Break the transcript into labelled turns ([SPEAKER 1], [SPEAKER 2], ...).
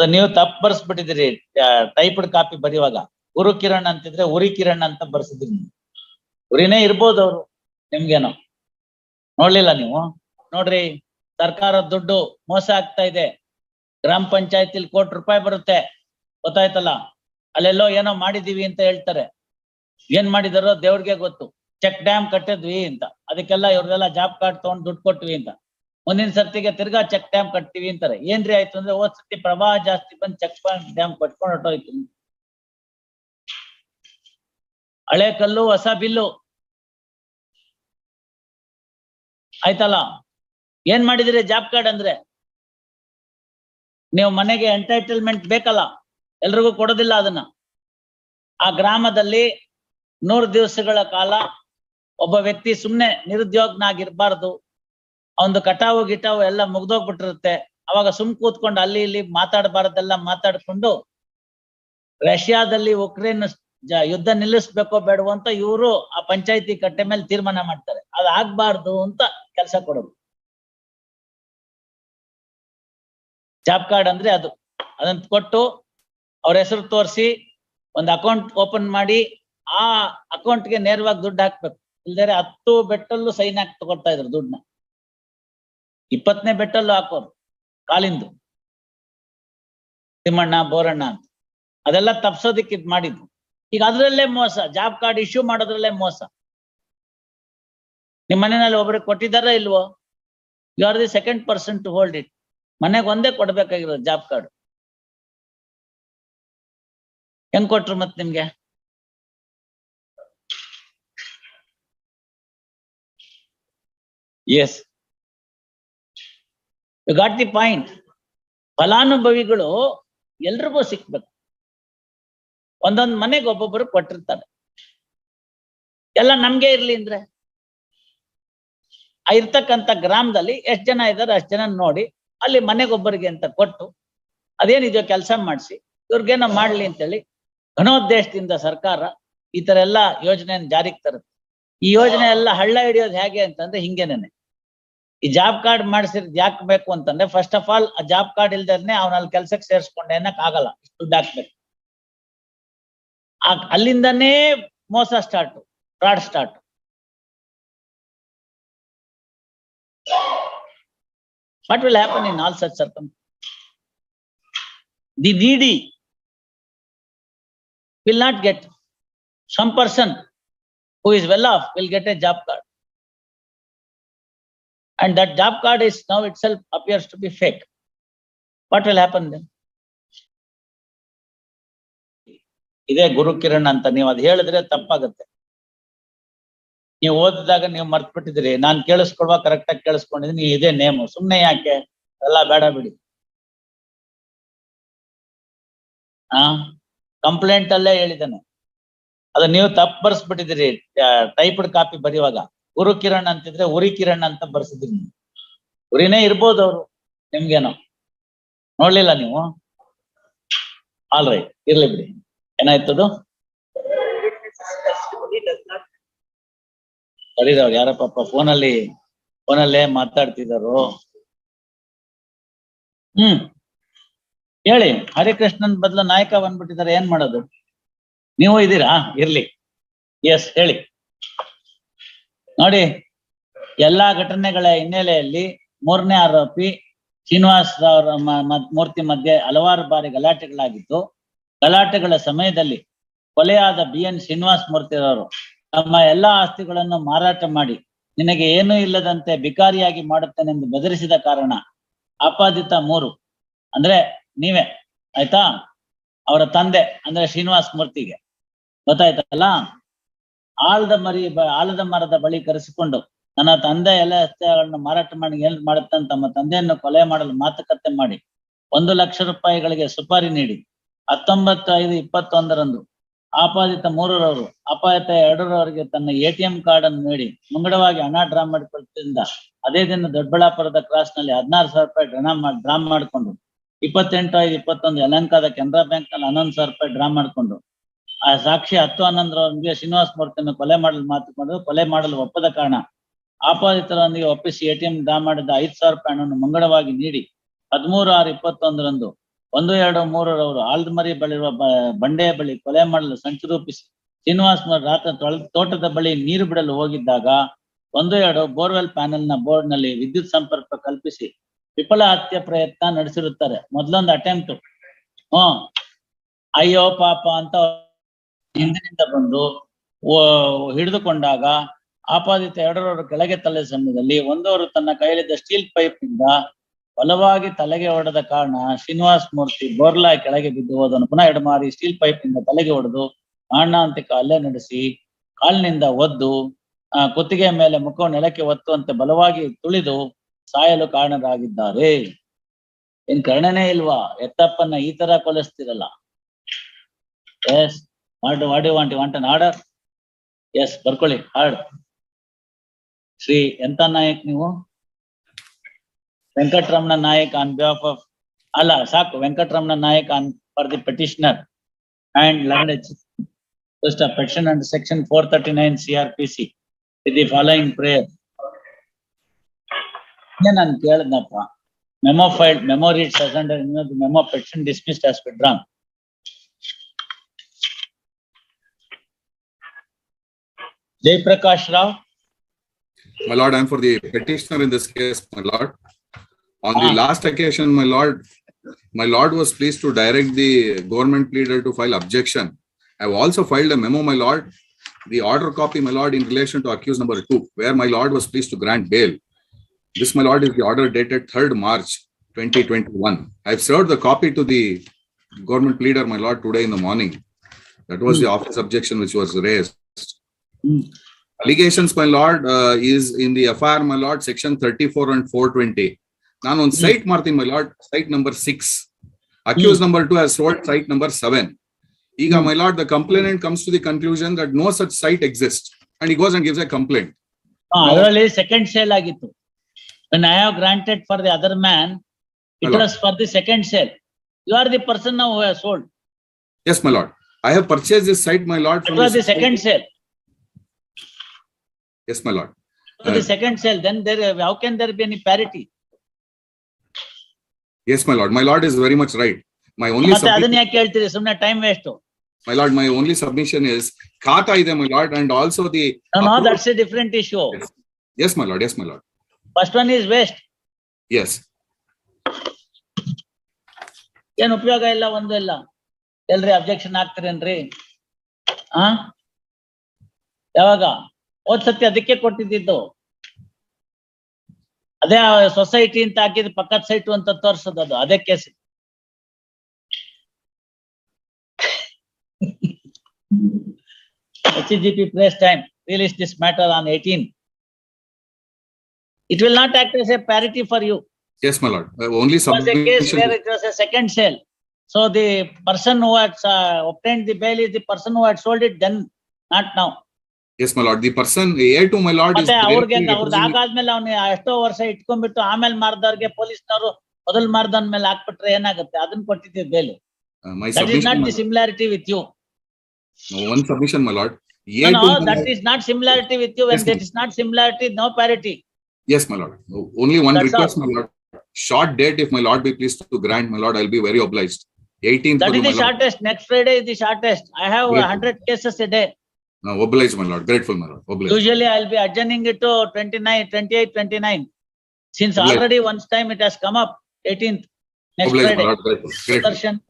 [SPEAKER 1] ಅದು ನೀವು ತಪ್ಪು ಬರ್ಸ್ಬಿಟ್ಟಿದ್ದೀರಿ. ಟೈಪ್ಡ್ ಕಾಪಿ ಬರೆಯುವಾಗ ಗುರು ಕಿರಣ್ ಅಂತಿದ್ರೆ ಉರಿ ಕಿರಣ್ ಅಂತ ಬರ್ಸಿದ್ರಿ ನೀವು. ಉರಿನೇ ಇರ್ಬೋದು ಅವ್ರು, ನಿಮ್ಗೇನೋ. ನೋಡ್ಲಿಲ್ಲ ನೀವು? ನೋಡ್ರಿ ಸರ್ಕಾರ ದುಡ್ಡು ಮೋಸ ಆಗ್ತಾ ಇದೆ. ಗ್ರಾಮ ಪಂಚಾಯತಿಲಿ ಕೋಟಿ ರೂಪಾಯಿ ಬರುತ್ತೆ. ಗೊತ್ತಾಯ್ತಲ್ಲ? ಅಲ್ಲೆಲ್ಲೋ ಏನೋ ಮಾಡಿದೀವಿ ಅಂತ ಹೇಳ್ತಾರೆ. ಏನ್ ಮಾಡಿದಾರೋ ದೇವ್ರಿಗೆ ಗೊತ್ತು. ಚೆಕ್ ಡ್ಯಾಮ್ ಕಟ್ಟಿದ್ವಿ ಅಂತ. ಅದಕ್ಕೆಲ್ಲ ಇವ್ರದೆಲ್ಲ ಜಾಬ್ ಕಾರ್ಡ್ ತಗೊಂಡ್ ದುಡ್ಡು ಕೊಟ್ವಿ ಅಂತ. ಮುಂದಿನ ಸರ್ತಿಗೆ ತಿರ್ಗಾ ಚೆಕ್ ಡ್ಯಾಮ್ ಕಟ್ತೀವಿ ಅಂತಾರೆ. ಏನ್ರಿ ಆಯ್ತು ಅಂದ್ರೆ ಹೋದ್ ಸರ್ತಿ ಪ್ರವಾಹ ಜಾಸ್ತಿ ಬಂದ್ ಚೆಕ್ ಡ್ಯಾಮ್ ಕಟ್ಕೊಂಡು ಹೊಟ್ಟೋಯ್ತು ಹಳೆ ಕಲ್ಲು, ಹೊಸ ಬಿಲ್ಲು. ಆಯ್ತಲ್ಲ? ಏನ್ ಮಾಡಿದಿರಿ ಜಾಬ್ ಕಾರ್ಡ್ ಅಂದ್ರೆ? ನೀವು ಮನೆಗೆ ಎಂಟೈಟಲ್ಮೆಂಟ್ ಬೇಕಲ್ಲ? ಎಲ್ರಿಗೂ ಕೊಡೋದಿಲ್ಲ ಅದನ್ನ. ಆ ಗ್ರಾಮದಲ್ಲಿ ನೂರು ದಿವಸಗಳ ಕಾಲ ಒಬ್ಬ ವ್ಯಕ್ತಿ ಸುಮ್ನೆ ನಿರುದ್ಯೋಗನಾಗಿರ್ಬಾರ್ದು. ಅವನು ಕಟಾವು ಗಿಟಾವು ಎಲ್ಲ ಮುಗ್ದೋಗ್ಬಿಟ್ಟಿರುತ್ತೆ. ಅವಾಗ ಸುಮ್ ಕೂತ್ಕೊಂಡು ಅಲ್ಲಿ ಇಲ್ಲಿ ಮಾತಾಡಬಾರ್ದೆಲ್ಲ ಮಾತಾಡ್ಕೊಂಡು ರಷ್ಯಾದಲ್ಲಿ ಉಕ್ರೇನ್ ಯುದ್ಧ ನಿಲ್ಲಿಸ್ಬೇಕೋ ಬೇಡವೋ ಅಂತ ಇವರು ಆ ಪಂಚಾಯತಿ ಕಟ್ಟೆ ಮೇಲೆ ತೀರ್ಮಾನ ಮಾಡ್ತಾರೆ. ಅದು ಆಗ್ಬಾರ್ದು ಅಂತ ಕೆಲಸ ಕೊಡೋದು ಜಾಬ್ ಕಾರ್ಡ್ ಅಂದ್ರೆ ಅದು. ಅದನ್ನ ಕೊಟ್ಟು ಅವ್ರ ಹೆಸರು ತೋರಿಸಿ ಒಂದು ಅಕೌಂಟ್ ಓಪನ್ ಮಾಡಿ ಆ ಅಕೌಂಟ್ಗೆ ನೇರವಾಗಿ ದುಡ್ಡು ಹಾಕ್ಬೇಕು. ಇಲ್ದರೆ ಹತ್ತು ಬೆಟ್ಟಲ್ಲೂ ಸೈನ್ ಹಾಕಿ ತಗೊಳ್ತಾ ಇದ್ರು ದುಡ್ಡನ್ನ. ಇಪ್ಪತ್ತನೇ ಬೆಟ್ಟಲ್ಲೂ ಹಾಕೋರು, ಕಾಲಿಂದು. ತಿಮ್ಮಣ್ಣ, ಬೋರಣ್ಣ ಅಂತ. ಅದೆಲ್ಲ ತಪ್ಸೋದಿಕ್ಕೆ ಇದ್ ಮಾಡಿದ್ರು. ಈಗ ಅದ್ರಲ್ಲೇ ಮೋಸ ಜಾಬ್ ಕಾರ್ಡ್ ಇಶ್ಯೂ ಮಾಡೋದ್ರಲ್ಲೇ ಮೋಸ. ನಿಮ್ ಮನೆಯಲ್ಲಿ ಒಬ್ರಿಗೆ ಕೊಟ್ಟಿದಾರ ಇಲ್ವೋ? You are the second person to hold it ಮನೆಗೆ ಒಂದೇ ಕೊಡ್ಬೇಕಾಗಿರೋದು ಜಾಬ್ ಕಾರ್ಡ್ ಹೆಂಗ್ ಕೊಟ್ರು ಮತ್ ನಿಮ್ಗೆ? Yes you got the point ಫಲಾನುಭವಿಗಳು ಎಲ್ರಿಗೂ ಸಿಕ್ಬೇಕು. ಒಂದೊಂದ್ ಮನೆಗೆ ಒಬ್ಬೊಬ್ಬರು ಕೊಟ್ಟಿರ್ತಾರೆ. ಎಲ್ಲ ನಮ್ಗೆ ಇರ್ಲಿ ಅಂದ್ರೆ? ಇರ್ತಕ್ಕಂತ ಗ್ರಾಮದಲ್ಲಿ ಎಷ್ಟ್ ಜನ ಇದಾರೆ ಅಷ್ಟ್ ಜನ ನೋಡಿ, ಅಲ್ಲಿ ಮನೆಗೊಬ್ಬರಿಗೆ ಅಂತ ಕೊಟ್ಟು ಅದೇನಿದೆಯೋ ಕೆಲಸ ಮಾಡಿಸಿ, ಇವ್ರಿಗೇನೋ ಮಾಡ್ಲಿ ಅಂತೇಳಿ ಘನೋದ್ದೇಶದಿಂದ ಸರ್ಕಾರ ಈ ತರ ಎಲ್ಲ ಯೋಜನೆಯನ್ನು ಜಾರಿಗೆ ತರುತ್ತೆ. ಈ ಯೋಜನೆ ಎಲ್ಲ ಹಳ್ಳ ಹಿಡಿಯೋದು ಹೇಗೆ ಅಂತಂದ್ರೆ ಹಿಂಗೇನೇನೆ. ಈ ಜಾಬ್ ಕಾರ್ಡ್ ಮಾಡಿಸಿದ್ ಯಾಕೆ ಬೇಕು ಅಂತಂದ್ರೆ ಫಸ್ಟ್ ಆಫ್ ಆಲ್ ಆ ಜಾಬ್ ಕಾರ್ಡ್ ಇಲ್ದೇನೆ ಅವನಲ್ಲಿ ಕೆಲ್ಸಕ್ಕೆ ಸೇರಿಸ್ಕೊಂಡೆ ಅನ್ನಕ್ ಆಗಲ್ಲ ಇಷ್ಟು ದುಡ್ಡು ಹಾಕ್ಬೇಕು ಆ ಅಲ್ಲಿಂದನೇ ಮೋಸ start fraud start what will happen in all such circumstances ನೀಡಿ will not get some person who is well off will get a job card and that job card is now itself appears to be fake. What will happen then? ಇದೇ ಗುರು ಕಿರಣ್ ಅಂತ ನೀವು ಅದ್ ಹೇಳಿದ್ರೆ ತಪ್ಪಾಗತ್ತೆ. ನೀವು ಓದಿದಾಗ ನೀವು ಮರ್ತ್ ಬಿಟ್ಟಿದ್ರಿ ನಾನ್ ಕೇಳಿಸ್ಕೊಳ್ವಾ ಕರೆಕ್ಟ್ ಆಗಿ ಕೇಳಿಸ್ಕೊಂಡಿದ್ದೀನಿ. ಇದೇ ನೇಮು ಸುಮ್ನೆ ಯಾಕೆ? ಎಲ್ಲ ಬೇಡ ಬಿಡಿ. ಆ? ಕಂಪ್ಲೇಂಟ್ ಅಲ್ಲೇ ಹೇಳಿದ್ದಾನೆ. ಅದು ನೀವು ತಪ್ಪು ಬರ್ಸ್ಬಿಟ್ಟಿದ್ದೀರಿ. ಟೈಪ್ಡ್ ಕಾಪಿ ಬರೆಯುವಾಗ. ಗುರು ಕಿರಣ್ ಅಂತಿದ್ರೆ ಉರಿ ಕಿರಣ್ ಅಂತ ಬರ್ಸಿದ್ರಿ ನೀವು. ಉರಿನೇ ಇರ್ಬೋದು ಅವ್ರು, ನಿಮ್ಗೇನೋ. ನೋಡ್ಲಿಲ್ಲ ನೀವು? ಆಲ್ ರೈಟ್ ಇರ್ಲಿ ಬಿಡಿ. ಏನಾಯ್ತದು? ಕರೀರವ್ರು ಯಾರ ಪಾಪ ಫೋನಲ್ಲಿ, ಫೋನಲ್ಲೇ ಮಾತಾಡ್ತಿದಾರು? ಹ್ಮ್. ಹೇಳಿ, ಹರಿಕೃಷ್ಣನ್ ಬದಲು ನಾಯಕ ಬಂದ್ಬಿಟ್ಟಿದ್ದಾರೆ ಏನ್ ಮಾಡೋದು? ನೀವು ಇದ್ದೀರಾ ಇರ್ಲಿ. ಎಸ್ ಹೇಳಿ. ನೋಡಿ, ಎಲ್ಲಾ ಘಟನೆಗಳ ಹಿನ್ನೆಲೆಯಲ್ಲಿ ಮೂರನೇ ಆರೋಪಿ ಶ್ರೀನಿವಾಸ್ ಅವರ ಮೂರ್ತಿ ಮಧ್ಯೆ ಹಲವಾರು ಬಾರಿ ಗಲಾಟೆಗಳಾಗಿದ್ದು, ಗಲಾಟೆಗಳ ಸಮಯದಲ್ಲಿ ಕೊಲೆಯಾದ ಬಿ ಎನ್ ಶ್ರೀನಿವಾಸ್ ಮೂರ್ತಿರವರು ತಮ್ಮ ಎಲ್ಲಾ ಆಸ್ತಿಗಳನ್ನು ಮಾರಾಟ ಮಾಡಿ ನಿನಗೆ ಏನೂ ಇಲ್ಲದಂತೆ ಬಿಕಾರಿಯಾಗಿ ಮಾಡುತ್ತೇನೆಂದು ಬೆದರಿಸಿದ ಕಾರಣ ಆಪಾದಿತ ಮೂರು. ಅಂದ್ರೆ ನೀವೇ, ಆಯ್ತಾ? ಅವರ ತಂದೆ, ಅಂದ್ರೆ ಶ್ರೀನಿವಾಸ್ ಮೂರ್ತಿಗೆ. ಗೊತ್ತಾಯ್ತಲ್ಲ? ಆಲದ ಮರಿ ಆಲದ ಮರದ ಬಳಿ ಕರೆಸಿಕೊಂಡು ನನ್ನ ತಂದೆ ಎಲ್ಲ ಆಸ್ತಿಗಳನ್ನು ಮಾರಾಟ ಮಾಡಿ ಏನ್ ಮಾಡುತ್ತಾನೆ ತಮ್ಮ ತಂದೆಯನ್ನು ಕೊಲೆ ಮಾಡಲು ಮಾತುಕತೆ ಮಾಡಿ ಒಂದು ಲಕ್ಷ ರೂಪಾಯಿಗಳಿಗೆ ಸುಪಾರಿ ನೀಡಿ. ಹತ್ತೊಂಬತ್ತು ಐದು ಇಪ್ಪತ್ತೊಂದರಂದು ಆಪಾದಿತ ಮೂರರವರು, ಅಪಾಯತ ಎರಡರವರಿಗೆ ತನ್ನ ಎ ಟಿ ಎಂ ಕಾರ್ಡ್ ಅನ್ನು ನೀಡಿ ಮುಂಗಡವಾಗಿ ಹಣ ಡ್ರಾ ಮಾಡಿಕೊಳ್ಳುತ್ತಿದ್ದ ಅದೇ ದಿನ ದೊಡ್ಡಬಳ್ಳಾಪುರದ ಕ್ರಾಸ್ನಲ್ಲಿ ಹದಿನಾರು ಸಾವಿರ ರೂಪಾಯಿ ಡ್ರಾ ಡ್ರಾ ಮಾಡಿಕೊಂಡು ಇಪ್ಪತ್ತೆಂಟು ಐದು ಇಪ್ಪತ್ತೊಂದು ಯಲಂಕಾದ ಕೆನರಾ ಬ್ಯಾಂಕ್ನಲ್ಲಿ ಹನ್ನೊಂದು ಸಾವಿರ ರೂಪಾಯಿ ಡ್ರಾ ಮಾಡಿಕೊಂಡು ಆ ಸಾಕ್ಷಿ ಹತ್ತು ಹನ್ನೊಂದರವರೆಗೆ ಶ್ರೀನಿವಾಸ ಮೂರ್ತಿಯನ್ನು ಕೊಲೆ ಮಾಡಲು ಮಾತುಕೊಂಡು ಕೊಲೆ ಮಾಡಲು ಒಪ್ಪದ ಕಾರಣ ಆಪಾದಿತರೊಂದಿಗೆ ಒಪ್ಪಿಸಿ ಎಟಿಎಂ ದಾ ಮಾಡಿದ ಐದು ಸಾವಿರ ರೂಪಾಯಿ ಹಣವನ್ನು ಮುಂಗಡವಾಗಿ ನೀಡಿ ಹದಿಮೂರು ಆರು ಇಪ್ಪತ್ತೊಂದರಂದು ಒಂದು, ಎರಡು, ಮೂರರವರು ಆಲ್ದಮರಿ ಬಳಿರುವ ಬಂಡೆಯ ಬಳಿ ಕೊಲೆ ಮಾಡಲು ಸಂಚು ರೂಪಿಸಿ ಶ್ರೀನಿವಾಸ್ ರಾತ್ರಿ ತೋಟದ ಬಳಿ ನೀರು ಬಿಡಲು ಹೋಗಿದ್ದಾಗ ಒಂದು, ಎರಡು ಬೋರ್ವೆಲ್ ಪ್ಯಾನೆಲ್ನ ಬೋರ್ಡ್ನಲ್ಲಿ ವಿದ್ಯುತ್ ಸಂಪರ್ಕ ಕಲ್ಪಿಸಿ ವಿಫಲ ಹತ್ಯೆ ಪ್ರಯತ್ನ ನಡೆಸಿರುತ್ತಾರೆ. ಮೊದಲೊಂದು ಅಟೆಂಪ್ಟ್. ಹ್ಮ್. ಅಯ್ಯೋ ಪಾಪ ಅಂತ ಹಿಂದಿನಿಂದ ಬಂದು ಹಿಡಿದುಕೊಂಡಾಗ ಆಪಾದಿತ ಎರಡರವರು ಕೆಳಗೆ ತಲೆ ಸಮಯದಲ್ಲಿ ಒಂದವರು ತನ್ನ ಕೈಯಲ್ಲಿದ್ದ ಸ್ಟೀಲ್ ಪೈಪ್ನಿಂದ ಬಲವಾಗಿ ತಲೆಗೆ ಹೊಡೆದ ಕಾರಣ ಶ್ರೀನಿವಾಸ್ ಮೂರ್ತಿ ಬೋರ್ಲಾ ಕೆಳಗೆ ಬಿದ್ದು ಹೋದನು. ಪುನಃ ಎಡಮಾರಿ ಸ್ಟೀಲ್ ಪೈಪ್ನಿಂದ ತಲೆಗೆ ಹೊಡೆದು ಮಾರಣಾಂತಿಕ ಹಲ್ಲೆ ನಡೆಸಿ ಕಾಲಿನಿಂದ ಒದ್ದು, ಆ ಕುತ್ತಿಗೆ ಮೇಲೆ ಮುಖವು ನೆಲಕ್ಕೆ ಒತ್ತುವಂತೆ ಬಲವಾಗಿ ತುಳಿದು ಸಾಯಲು ಕಾರಣರಾಗಿದ್ದಾರೆ. ಏನ್ ಕರ್ಣನೇ ಇಲ್ವಾ? ಎತ್ತಪ್ಪನ್ನ ಈ ತರ ಕೊಲಿಸ್ತಿರಲ್ಲ. Yes. What what you want want an order yes ಬರ್ಕೊಳ್ಳಿ ಹಾರ್ಡ್ ಶ್ರೀ ಎಂತ ನಾಯಕ್ ನೀವು Venkataramana Nayak on behalf of ಅಲ್ಲ ಸಾಕು Venkataramana Nayak on for the petitioner and land just a petition under section four thirty-nine CRPC with the following prayer. ಏನ್ ನಾನ್ ಕೇಳ್ದಪ್ಪ memo file memo read ಸೆಸಂಡ್ memo petition dismissed as Jay Prakash Rao.
[SPEAKER 2] My lord, I'm for the petitioner in this case, my lord. On
[SPEAKER 1] ah.
[SPEAKER 2] the last occasion, my lord, my lord was pleased to direct the government pleader to file objection. I've also filed a memo, my lord, the order copy, my lord, in relation to accused number two, where my lord was pleased to grant bail. This, my lord, is the order dated 3rd March 2021. I've served the copy to the government pleader, my lord, today in the morning. That was the hmm. office objection which was raised.
[SPEAKER 1] Hmm.
[SPEAKER 2] Allegations, my lord, uh, is in the FIR, my lord, section thirty-four and four twenty. ನಾನು ಒಂದು site ಮಾಡ್ತೀನಿ my lord site number six accused number two has sold site number seven ಈಗ my lord the complainant comes to the conclusion that no such site exist and ಈ goes and gives a complaint
[SPEAKER 1] ಅದರಲ್ಲಿ second sale ಆಗಿತ್ತು when I have granted for the other man, it
[SPEAKER 2] Hello.
[SPEAKER 1] was for the second sale. You are the person now who has sold.
[SPEAKER 2] Yes my lord I have purchase this site my lord
[SPEAKER 1] It was the second sale.
[SPEAKER 2] Yes my lord
[SPEAKER 1] It was the second sale, then there, how can there be any parity?
[SPEAKER 2] Yes my lord my lord is very much right my only
[SPEAKER 1] ಮತ್ತೆ ಅದನ್ನ ಯಾಕೆ ಹೇಳ್ತೀರಿ ಸುಮ್ನೆ time waste
[SPEAKER 2] my lord my only submission is khata ಇದೆ my lord and also the
[SPEAKER 1] no that's a different issue
[SPEAKER 2] yes my lord yes my lord
[SPEAKER 1] first one is waste
[SPEAKER 2] yes
[SPEAKER 1] ಏನ್ ಉಪಯೋಗ ಇಲ್ಲ ಒಂದು ಇಲ್ಲ ಎಲ್ರಿ ಅಬ್ಜೆಕ್ಷನ್ ಹಾಕ್ತೀರೇನ್ರಿ ಆ ಯಾವಾಗ ಹೋದ್ ಸತಿ ಅದಕ್ಕೆ ಕೊಟ್ಟಿದ್ದು ಅದೇ ಸೊಸೈಟಿ ಅಂತ ಹಾಕಿದ್ ಪಕ್ಕದ ಸೈಟು ಅಂತ ತೋರ್ಸೋದು ಅದು ಅದೇ case H G P place time release this matter on eighteen it will not act as a parity for you
[SPEAKER 2] yes my lord only
[SPEAKER 1] was a case
[SPEAKER 2] submission
[SPEAKER 1] where it was a second sale. So the person who had uh, obtained the bail is the person who had sold it then, not now.
[SPEAKER 2] Yes my lord the person a two my lord is
[SPEAKER 1] ಮತ್ತೆ ಅವ್ರಿಗೆ ಅವ್ರದ್ದು ಆಗಾದ್ಮೇಲೆ ಅವ್ನ ಎಷ್ಟೋ ವರ್ಷ ಇಟ್ಕೊಂಡ್ಬಿಟ್ಟು ಆಮೇಲೆ ಮಾರ್ದವ್ರಿಗೆ ಪೊಲೀಸ್ನವರು ಮೊದಲ್ ಮಾರ್ದವನ್ ಮೇಲೆ ಹಾಕ್ಬಿಟ್ರೆ ಏನಾಗುತ್ತೆ ಅದನ್ನ ಕೊಟ್ಟಿದ್ದೆ bail
[SPEAKER 2] my
[SPEAKER 1] that is not the
[SPEAKER 2] submission
[SPEAKER 1] similarity with you
[SPEAKER 2] one submission my lord a
[SPEAKER 1] no
[SPEAKER 2] to
[SPEAKER 1] that is not similarity with you when
[SPEAKER 2] Yes,
[SPEAKER 1] that is not similarity no parity
[SPEAKER 2] Yes, my lord. Only one
[SPEAKER 1] That's
[SPEAKER 2] request, my lord. Short date, if my lord be pleased to grant, my lord, I'll be very obliged. Eighteenth,
[SPEAKER 1] that
[SPEAKER 2] my
[SPEAKER 1] is the
[SPEAKER 2] lord.
[SPEAKER 1] Shortest next Friday is the shortest I have
[SPEAKER 2] Yes.
[SPEAKER 1] Hundred cases a day
[SPEAKER 2] No, obliged, my lord. Grateful, my lord. Obliged.
[SPEAKER 1] Usually I'll be adjourning it to 29, 28, 29. Since
[SPEAKER 2] Obliged.
[SPEAKER 1] already once time it has come up, eighteenth, next
[SPEAKER 2] Obliged, my
[SPEAKER 1] Friday.
[SPEAKER 2] lord. Grateful. Grateful.